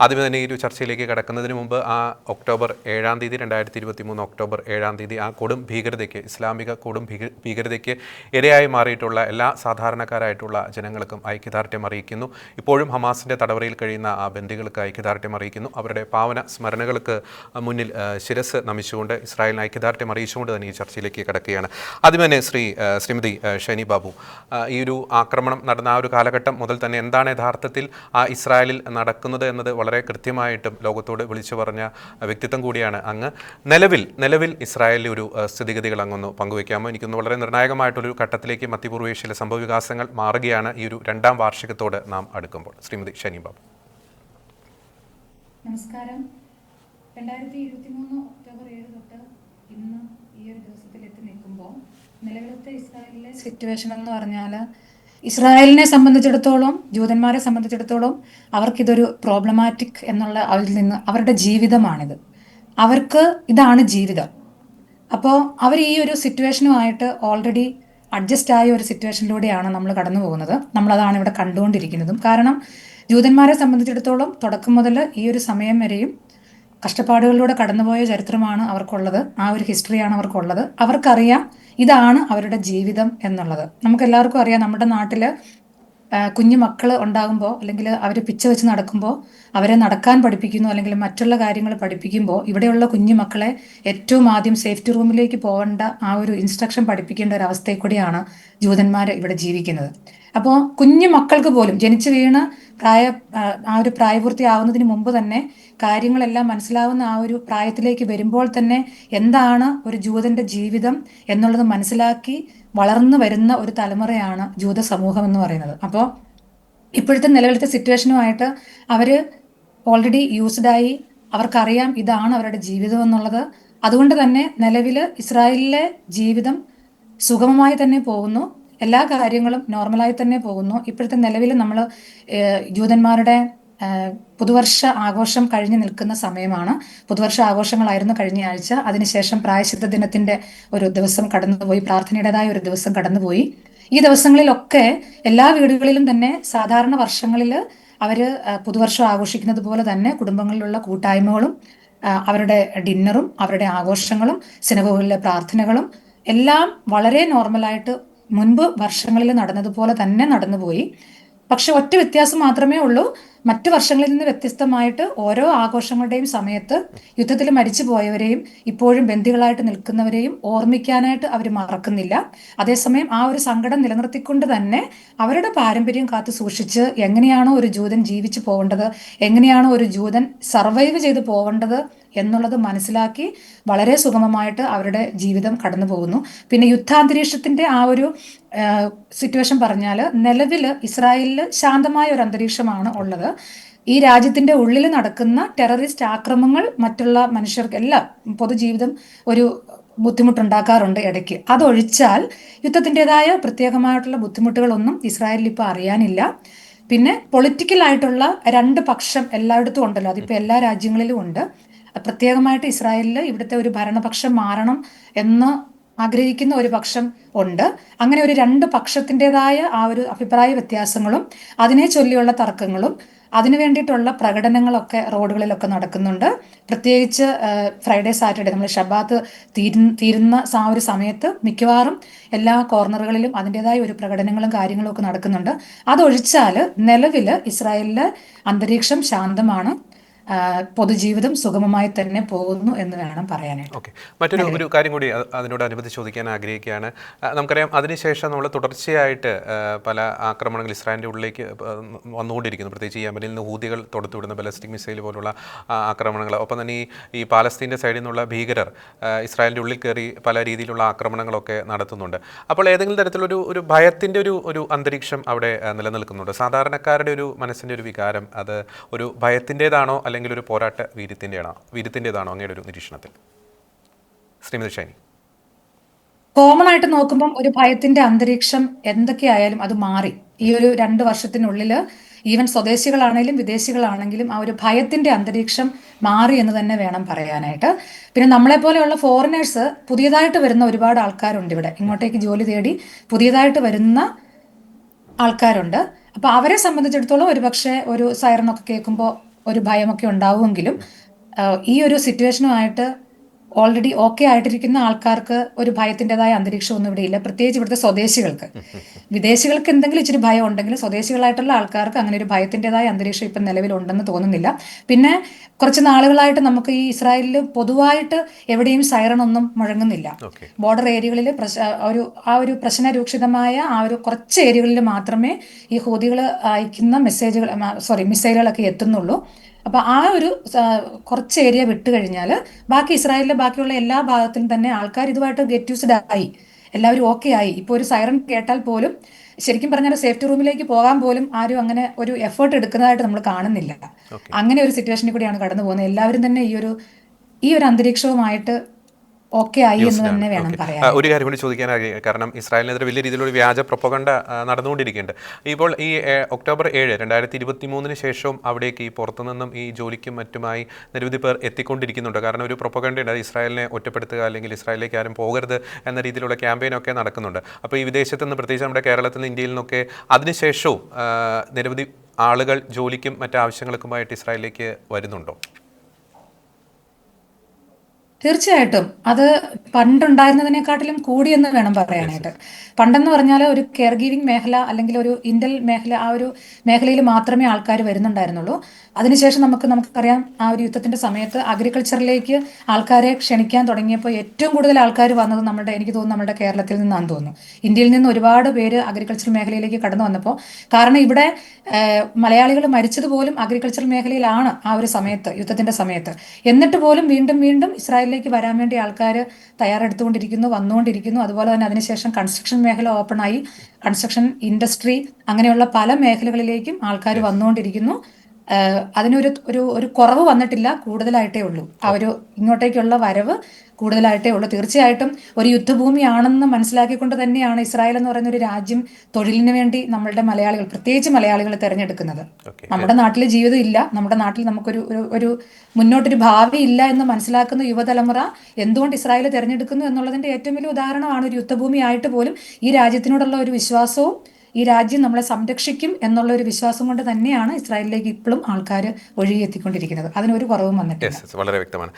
ആദ്യമേ തന്നെ ഈ ഒരു ചർച്ചയിലേക്ക് കടക്കുന്നതിന് മുമ്പ് ആ ഒക്ടോബർ ഏഴാം തീയതി രണ്ടായിരത്തി ഇരുപത്തി മൂന്ന് ഒക്ടോബർ ഏഴാം തീയതി ആ കൊടും ഭീകരതയ്ക്ക് ഇസ്ലാമിക കൊടും ഭീകരതയ്ക്ക് ഇരയായി മാറിയിട്ടുള്ള എല്ലാ സാധാരണക്കാരായിട്ടുള്ള ജനങ്ങൾക്കും ഐക്യദാർഢ്യം അറിയിക്കുന്നു. ഇപ്പോഴും ഹമാസിന്റെ തടവറയിൽ കഴിയുന്ന ആ ബന്ധികൾക്ക് ഐക്യദാർഢ്യം അറിയിക്കുന്നു. അവരുടെ പാവന സ്മരണകൾക്ക് മുന്നിൽ ശിരസ് നമിച്ചുകൊണ്ട് ഇസ്രായേലിന് ഐക്യദാർഢ്യം അറിയിച്ചുകൊണ്ട് തന്നെ ഈ ചർച്ചയിലേക്ക് കടക്കുകയാണ്. ആദ്യം തന്നെ ശ്രീ ശ്രീമതി ഷനി ബാബു ഈ ഒരു ആക്രമണം നടന്ന ആ ഒരു കാലഘട്ടം മുതൽ തന്നെ എന്താണ് യഥാർത്ഥത്തിൽ ആ ഇസ്രായേലിൽ നടക്കുന്നത് എന്നത് വളരെ കൃത്യമായിട്ടും ലോകത്തോട് വിളിച്ചു പറഞ്ഞ വ്യക്തിത്വം കൂടിയാണ് അങ്ങ്. നിലവിൽ നിലവിൽ ഇസ്രായേലിലെ ഒരു സ്ഥിതിഗതികൾ അങ്ങൊന്ന് പങ്കുവയ്ക്കാമോ? എനിക്കൊന്ന് വളരെ നിർണായകമായിട്ടൊരു ഘട്ടത്തിലേക്ക് മധ്യപൂർവേഷ്യയിലെ സംഭവവികാസങ്ങൾ മാറുകയാണ് ഈ ഒരു രണ്ടാം വാർഷികത്തോട് നാം അടുക്കുമ്പോൾ. ശ്രീമതി ഷനി ബാബു. നമസ്കാരം. രണ്ടായിരത്തി ഇരുപത്തി മൂന്ന് ഒക്ടോബർ ഏഴ് തൊട്ട് ഇന്ന് ഈ ഒരു ദിവസത്തിൽ എത്തി നിൽക്കുമ്പോൾ നിലവിലത്തെ ഇസ്രായേലിലെ സിറ്റുവേഷൻ എന്ന് പറഞ്ഞാൽ ഇസ്രായേലിനെ സംബന്ധിച്ചിടത്തോളം ജൂതന്മാരെ സംബന്ധിച്ചിടത്തോളം അവർക്കിതൊരു പ്രോബ്ലമാറ്റിക് എന്നുള്ള അതിൽ നിന്ന് അവരുടെ ജീവിതമാണിത്. അവർക്ക് ഇതാണ് ജീവിതം. അപ്പോൾ അവർ ഈ ഒരു സിറ്റുവേഷനുമായിട്ട് ഓൾറെഡി അഡ്ജസ്റ്റ് ആയ ഒരു സിറ്റുവേഷനിലൂടെയാണ് നമ്മൾ കടന്നു പോകുന്നത്. നമ്മളതാണ് ഇവിടെ കണ്ടുകൊണ്ടിരിക്കുന്നതും. കാരണം ജൂതന്മാരെ സംബന്ധിച്ചിടത്തോളം തുടക്കം മുതൽ ഈ ഒരു സമയം വരെയും കഷ്ടപ്പാടുകളിലൂടെ കടന്നുപോയ ചരിത്രമാണ് അവർക്കുള്ളത്. ആ ഒരു ഹിസ്റ്ററിയാണ് അവർക്കുള്ളത്. അവർക്കറിയാം ഇതാണ് അവരുടെ ജീവിതം എന്നുള്ളത്. നമുക്ക് എല്ലാവർക്കും അറിയാം നമ്മുടെ നാട്ടിൽ കുഞ്ഞു മക്കൾ ഉണ്ടാകുമ്പോൾ അല്ലെങ്കിൽ അവർ പിച്ച വെച്ച് നടക്കുമ്പോൾ അവരെ നടക്കാൻ പഠിപ്പിക്കുന്നു അല്ലെങ്കിൽ മറ്റുള്ള കാര്യങ്ങൾ പഠിപ്പിക്കുമ്പോൾ ഇവിടെയുള്ള കുഞ്ഞു മക്കളെ ഏറ്റവും ആദ്യം സേഫ്റ്റി റൂമിലേക്ക് പോകേണ്ട ആ ഒരു ഇൻസ്ട്രക്ഷൻ പഠിപ്പിക്കേണ്ട ഒരു അവസ്ഥയിൽ കൂടിയാണ് ജൂതന്മാർ ഇവിടെ ജീവിക്കുന്നത്. അപ്പോൾ കുഞ്ഞു മക്കൾക്ക് പോലും ജനിച്ചു വീണ് പ്രായ ആ ഒരു പ്രായപൂർത്തിയാവുന്നതിന് മുമ്പ് തന്നെ കാര്യങ്ങളെല്ലാം മനസ്സിലാവുന്ന ആ ഒരു പ്രായത്തിലേക്ക് വരുമ്പോൾ തന്നെ എന്താണ് ഒരു ജൂതന്റെ ജീവിതം എന്നുള്ളത് മനസ്സിലാക്കി വളർന്നു വരുന്ന ഒരു തലമുറയാണ് ജൂത സമൂഹം എന്ന് പറയുന്നത്. അപ്പോൾ ഇപ്പോഴത്തെ നിലവിലത്തെ സിറ്റുവേഷനുമായിട്ട് അവർ ഓൾറെഡി യൂസ്ഡായി അവർക്കറിയാം ഇതാണ് അവരുടെ ജീവിതം എന്നുള്ളത്. അതുകൊണ്ട് തന്നെ നിലവിൽ ഇസ്രായേലിലെ ജീവിതം സുഗമമായി തന്നെ പോകുന്നു. എല്ലാ കാര്യങ്ങളും നോർമലായി തന്നെ പോകുന്നു. ഇപ്പോഴത്തെ നിലവിൽ നമ്മൾ ജൂതന്മാരുടെ പുതുവർഷ ആഘോഷം കഴിഞ്ഞു നിൽക്കുന്ന സമയമാണ്. പുതുവർഷ ആഘോഷങ്ങളായിരുന്നു കഴിഞ്ഞ ആഴ്ച. അതിനുശേഷം പ്രായശുദ്ധ ദിനത്തിന്റെ ഒരു ദിവസം കടന്നുപോയി. പ്രാർത്ഥനയുടേതായ ഒരു ദിവസം കടന്നുപോയി. ഈ ദിവസങ്ങളിലൊക്കെ എല്ലാ വീടുകളിലും തന്നെ സാധാരണ വർഷങ്ങളിൽ അവർ പുതുവർഷം ആഘോഷിക്കുന്നത് പോലെ തന്നെ കുടുംബങ്ങളിലുള്ള കൂട്ടായ്മകളും അവരുടെ ഡിന്നറും അവരുടെ ആഘോഷങ്ങളും സിനിമകളിലെ പ്രാർത്ഥനകളും എല്ലാം വളരെ നോർമലായിട്ട് മുൻപ് വർഷങ്ങളിൽ നടന്നതുപോലെ തന്നെ നടന്നുപോയി. പക്ഷെ ഒറ്റ വ്യത്യാസം മാത്രമേ ഉള്ളൂ. മറ്റു വർഷങ്ങളിൽ നിന്ന് വ്യത്യസ്തമായിട്ട് ഓരോ ആഘോഷങ്ങളുടെയും സമയത്ത് യുദ്ധത്തിൽ മരിച്ചു പോയവരെയും ഇപ്പോഴും ബന്ധികളായിട്ട് നിൽക്കുന്നവരെയും ഓർമ്മിക്കാനായിട്ട് അവർ മറക്കുന്നില്ല. അതേസമയം ആ ഒരു സങ്കടം നിലനിർത്തിക്കൊണ്ട് തന്നെ അവരുടെ പാരമ്പര്യം കാത്തു സൂക്ഷിച്ച് എങ്ങനെയാണോ ഒരു ജൂതൻ ജീവിച്ചു പോകേണ്ടത് എങ്ങനെയാണോ ഒരു ജൂതൻ സർവൈവ് ചെയ്ത് പോകേണ്ടത് എന്നുള്ളത് മനസ്സിലാക്കി വളരെ സുഗമമായിട്ട് അവരുടെ ജീവിതം കടന്നു പോകുന്നു. പിന്നെ യുദ്ധാന്തരീക്ഷത്തിന്റെ ആ ഒരു സിറ്റുവേഷൻ പറഞ്ഞാൽ നിലവിൽ ഇസ്രായേലിൽ ശാന്തമായ ഒരു അന്തരീക്ഷമാണ് ഉള്ളത്. ഈ രാജ്യത്തിന്റെ ഉള്ളിൽ നടക്കുന്ന ടെററിസ്റ്റ് ആക്രമങ്ങൾ മറ്റുള്ള മനുഷ്യർക്ക് എല്ലാം പൊതുജീവിതം ഒരു ബുദ്ധിമുട്ടുണ്ടാക്കാറുണ്ട് ഇടയ്ക്ക്. അതൊഴിച്ചാൽ യുദ്ധത്തിന്റെതായ പ്രത്യേകമായിട്ടുള്ള ബുദ്ധിമുട്ടുകളൊന്നും ഇസ്രായേലിൽ ഇപ്പോൾ അറിയാനില്ല. പിന്നെ പൊളിറ്റിക്കലായിട്ടുള്ള രണ്ട് പക്ഷം എല്ലായിടത്തും ഉണ്ടല്ലോ. അതിപ്പോൾ എല്ലാ രാജ്യങ്ങളിലും ഉണ്ട്. പ്രത്യേകമായിട്ട് ഇസ്രായേലിൽ ഇവിടുത്തെ ഒരു ഭരണപക്ഷം മാറണം എന്ന് ആഗ്രഹിക്കുന്ന ഒരു പക്ഷം ഉണ്ട്. അങ്ങനെ ഒരു രണ്ട് പക്ഷത്തിന്റെതായ ആ ഒരു അഭിപ്രായ വ്യത്യാസങ്ങളും അതിനെ ചൊല്ലിയുള്ള തർക്കങ്ങളും അതിനു വേണ്ടിയിട്ടുള്ള പ്രകടനങ്ങളൊക്കെ റോഡുകളിലൊക്കെ നടക്കുന്നുണ്ട്. പ്രത്യേകിച്ച് ഫ്രൈഡേ സാറ്റർഡേ നമ്മൾ ഷബാത്ത് തീരുന്ന ആ ഒരു സമയത്ത് മിക്കവാറും എല്ലാ കോർണറുകളിലും അതിന്റെതായ ഒരു പ്രകടനങ്ങളും കാര്യങ്ങളും ഒക്കെ നടക്കുന്നുണ്ട്. അതൊഴിച്ചാൽ നിലവിൽ ഇസ്രായേലിലെ അന്തരീക്ഷം ശാന്തമാണ്. പൊതുജീവിതം സുഗമമായി തന്നെ പോകുന്നു എന്ന് വേണം പറയാനായിട്ട്. ഓക്കെ. മറ്റൊരു ഒരു കാര്യം കൂടി അതിനോട് അതിനോടനുബന്ധിച്ച് ചോദിക്കാൻ ആഗ്രഹിക്കുകയാണ്. നമുക്കറിയാം അതിനുശേഷം നമ്മൾ തുടർച്ചയായിട്ട് പല ആക്രമണങ്ങൾ ഇസ്രായേലിന്റെ ഉള്ളിലേക്ക് വന്നുകൊണ്ടിരിക്കുന്നു. പ്രത്യേകിച്ച് ഈ യമനിൽ നിന്ന് ഹൂതികൾ തൊടുത്തുവിടുന്ന ബലസ്റ്റിക് മിസൈൽ പോലുള്ള ആക്രമണങ്ങൾ. ഒപ്പം തന്നെ ഈ പാലസ്തീന്റെ സൈഡിൽ നിന്നുള്ള ഭീകരർ ഇസ്രായേലിന്റെ ഉള്ളിൽ കയറി പല രീതിയിലുള്ള ആക്രമണങ്ങളൊക്കെ നടത്തുന്നുണ്ട്. അപ്പോൾ ഏതെങ്കിലും തരത്തിലൊരു ഒരു ഭയത്തിന്റെ ഒരു ഒരു അന്തരീക്ഷം അവിടെ നിലനിൽക്കുന്നുണ്ട്. സാധാരണക്കാരുടെ ഒരു മനസ്സിന്റെ ഒരു വികാരം അത് ഒരു ഭയത്തിന്റെതാണോ അല്ലെങ്കിൽ ഒരു പോരാട്ട വീര്യത്തിന്റെയാണോ വീര്യത്തിന്റെതാണോ അങ്ങയുടെ ഒരു നിരീക്ഷണത്തിൽ. ശ്രീമതി ഷൈനി. കോമൺ ആയിട്ട് നോക്കുമ്പം ഒരു ഭയത്തിന്റെ അന്തരീക്ഷം എന്തൊക്കെയായാലും അത് മാറി. ഈ ഒരു രണ്ട് വർഷത്തിനുള്ളിൽ ഈവൻ സ്വദേശികളാണെങ്കിലും വിദേശികളാണെങ്കിലും ആ ഒരു ഭയത്തിന്റെ അന്തരീക്ഷം മാറി എന്ന് തന്നെ വേണം പറയാനായിട്ട്. പിന്നെ നമ്മളെ പോലെയുള്ള ഫോറിനേഴ്സ് പുതിയതായിട്ട് വരുന്ന ഒരുപാട് ആൾക്കാരുണ്ട് ഇവിടെ. ഇങ്ങോട്ടേക്ക് ജോലി തേടി പുതിയതായിട്ട് വരുന്ന ആൾക്കാരുണ്ട്. അപ്പോൾ അവരെ സംബന്ധിച്ചിടത്തോളം ഒരുപക്ഷെ ഒരു സൈറനൊക്കെ കേൾക്കുമ്പോൾ ഒരു ഭയമൊക്കെ ഉണ്ടാവുമെങ്കിലും ഈ ഒരു സിറ്റുവേഷനുമായിട്ട് ഓൾറെഡി ഓക്കെ ആയിട്ടിരിക്കുന്ന ആൾക്കാർക്ക് ഒരു ഭയത്തിന്റെതായ അന്തരീക്ഷമൊന്നും ഇവിടെ ഇല്ല. പ്രത്യേകിച്ച് ഇവിടുത്തെ സ്വദേശികൾക്ക്. വിദേശികൾക്ക് എന്തെങ്കിലും ഇച്ചിരി ഭയം ഉണ്ടെങ്കിലും സ്വദേശികളായിട്ടുള്ള ആൾക്കാർക്ക് അങ്ങനെ ഒരു ഭയത്തിന്റെതായ അന്തരീക്ഷം ഇപ്പം നിലവിലുണ്ടെന്ന് തോന്നുന്നില്ല. പിന്നെ കുറച്ച് നാളുകളായിട്ട് നമുക്ക് ഈ ഇസ്രായേലിൽ പൊതുവായിട്ട് എവിടെയും സൈറണൊന്നും മുഴങ്ങുന്നില്ല. ബോർഡർ ഏരിയകളിൽ ഒരു ആ ഒരു പ്രശ്നരൂക്ഷിതമായ ആ ഒരു കുറച്ച് ഏരിയകളിൽ മാത്രമേ ഈ ഹൂതികൾ അയക്കുന്ന മെസ്സേജുകൾ സോറി മിസൈലുകളൊക്കെ എത്തുന്നുള്ളൂ. അപ്പോൾ ആ ഒരു കുറച്ച് ഏരിയ വിട്ട് കഴിഞ്ഞാൽ ബാക്കി ഇസ്രായേലിലെ ബാക്കിയുള്ള എല്ലാ ഭാഗത്തിലും തന്നെ ആൾക്കാർ ഇതുമായിട്ട് ഗെറ്റ് യൂസ്ഡ് ആയി. എല്ലാവരും ഓക്കെ ആയി. ഇപ്പോൾ ഒരു സൈറൺ കേട്ടാൽ പോലും ശരിക്കും പറഞ്ഞാൽ സേഫ്റ്റി റൂമിലേക്ക് പോകാൻ പോലും ആരും അങ്ങനെ ഒരു എഫേർട്ട് എടുക്കുന്നതായിട്ട് നമ്മൾ കാണുന്നില്ല. അങ്ങനെ ഒരു സിറ്റുവേഷനിൽ കൂടിയാണ് കടന്നു പോകുന്നത് എല്ലാവരും തന്നെ ഈ ഒരു ഈ ഒരു അന്തരീക്ഷവുമായിട്ട് ഓക്കെ ആയി എന്ന് തന്നെ വേണം പറയാൻ. ഒരു കാര്യം കൂടി ചോദിക്കാൻ. കാരണം ഇസ്രായേലിനെതിരെ വലിയ രീതിയിലുള്ള വ്യാജ പ്രൊപ്പകണ്ട നടന്നുകൊണ്ടിരിക്കുന്നുണ്ട്. ഇപ്പോൾ ഈ ഒക്ടോബർ ഏഴ് രണ്ടായിരത്തി ഇരുപത്തി മൂന്നിന് ശേഷവും അവിടേക്ക് ഈ പുറത്തുനിന്നും ഈ ജോലിക്കും മറ്റുമായി നിരവധി പേർ എത്തിക്കൊണ്ടിരിക്കുന്നുണ്ട്. കാരണം ഒരു പ്രൊപ്പകണ്ട ഉണ്ട്. അത് ഇസ്രായേലിനെ ഒറ്റപ്പെടുത്തുക അല്ലെങ്കിൽ ഇസ്രായേലിലേക്ക് ആരും പോകരുത് എന്ന രീതിയിലുള്ള ക്യാമ്പയിനൊക്കെ നടക്കുന്നുണ്ട്. അപ്പോൾ ഈ വിദേശത്ത് നിന്ന് പ്രത്യേകിച്ച് നമ്മുടെ കേരളത്തിൽ നിന്ന് ഇന്ത്യയിൽ നിന്നൊക്കെ അതിനുശേഷവും നിരവധി ആളുകൾ ജോലിക്കും മറ്റു ആവശ്യങ്ങൾക്കുമായിട്ട് ഇസ്രായേലിലേക്ക് വരുന്നുണ്ടോ? തീർച്ചയായിട്ടും. അത് പണ്ടുണ്ടായിരുന്നതിനെക്കാട്ടിലും കൂടിയെന്ന് വേണം പറയാനായിട്ട്. പണ്ടെന്ന് പറഞ്ഞാൽ ഒരു കെയർ ഗീവിംഗ് മേഖല അല്ലെങ്കിൽ ഒരു ഇന്റൽ മേഖല ആ ഒരു മേഖലയിൽ മാത്രമേ ആൾക്കാർ വരുന്നുണ്ടായിരുന്നുള്ളൂ. അതിനുശേഷം നമുക്ക് നമുക്കറിയാം ആ ഒരു യുദ്ധത്തിന്റെ സമയത്ത് അഗ്രികൾച്ചറിലേക്ക് ആൾക്കാരെ ക്ഷണിക്കാൻ തുടങ്ങിയപ്പോൾ ഏറ്റവും കൂടുതൽ ആൾക്കാർ വന്നത് നമ്മുടെ എനിക്ക് തോന്നുന്നു നമ്മുടെ കേരളത്തിൽ നിന്നാണെന്ന് തോന്നുന്നു. ഇന്ത്യയിൽ നിന്ന് ഒരുപാട് പേര് അഗ്രികൾച്ചർ മേഖലയിലേക്ക് കടന്നു വന്നപ്പോൾ കാരണം ഇവിടെ മലയാളികൾ മരിച്ചതുപോലും അഗ്രികൾച്ചർ മേഖലയിലാണ് ആ ഒരു സമയത്ത് യുദ്ധത്തിന്റെ സമയത്ത്. എന്നിട്ട് പോലും വീണ്ടും വീണ്ടും ഇസ്രായേലിലേക്ക് വരാൻ വേണ്ടി ആൾക്കാർ തയ്യാറെടുത്തുകൊണ്ടിരിക്കുന്നു വന്നുകൊണ്ടിരിക്കുന്നു. അതുപോലെ തന്നെ അതിനുശേഷം കൺസ്ട്രക്ഷൻ മേഖല ഓപ്പണായി കൺസ്ട്രക്ഷൻ ഇൻഡസ്ട്രി അങ്ങനെയുള്ള പല മേഖലകളിലേക്കും ആൾക്കാർ വന്നുകൊണ്ടിരിക്കുന്നു. അതിനൊരു ഒരു ഒരു കുറവ് വന്നിട്ടില്ല കൂടുതലായിട്ടേ ഉള്ളൂ. ആ ഒരു ഇങ്ങോട്ടേക്കുള്ള വരവ് കൂടുതലായിട്ടേ ഉള്ളൂ. തീർച്ചയായിട്ടും ഒരു യുദ്ധഭൂമിയാണെന്ന് മനസ്സിലാക്കിക്കൊണ്ട് തന്നെയാണ് ഇസ്രായേൽ എന്ന് പറയുന്ന ഒരു രാജ്യം തൊഴിലിന് വേണ്ടി നമ്മളുടെ മലയാളികൾ പ്രത്യേകിച്ച് മലയാളികൾ തിരഞ്ഞെടുക്കുന്നത്. നമ്മുടെ നാട്ടിൽ ജീവിതം ഇല്ല. നമ്മുടെ നാട്ടിൽ നമുക്കൊരു ഒരു ഒരു മുന്നോട്ടൊരു ഭാവി ഇല്ല എന്ന് മനസ്സിലാക്കുന്ന യുവതലമുറ എന്തുകൊണ്ട് ഇസ്രായേൽ തിരഞ്ഞെടുക്കുന്നു എന്നുള്ളതിന്റെ ഏറ്റവും വലിയ ഉദാഹരണമാണ് ഒരു യുദ്ധഭൂമി ആയിട്ട് പോലും ഈ രാജ്യത്തിനോടുള്ള ഒരു വിശ്വാസവും ഈ രാജ്യം നമ്മളെ സംരക്ഷിക്കും എന്നുള്ള ഒരു വിശ്വാസം കൊണ്ട് തന്നെയാണ് ഇസ്രായേലിലേക്ക് ഇപ്പോഴും ആൾക്കാർ ഒഴുകിയെത്തിക്കൊണ്ടിരിക്കുന്നത്. അതിനൊരു കുറവും വന്നിട്ടുണ്ട് വളരെ വ്യക്തമാണ്.